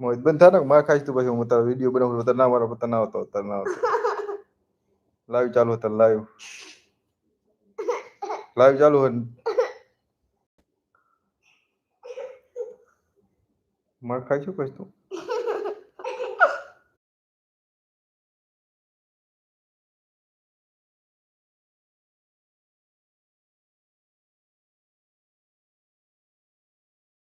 મોજ બંધ થાય ને માર ખાઈશ તું પછી હું તારો વીડિયો બનાવું તાર ના મારો તાર ના આવતો તાર ના આવતો લાઈવ ચાલુ હતા લાઈવ લાઈવ ચાલુ હોય માર ખાઈશું પછી તું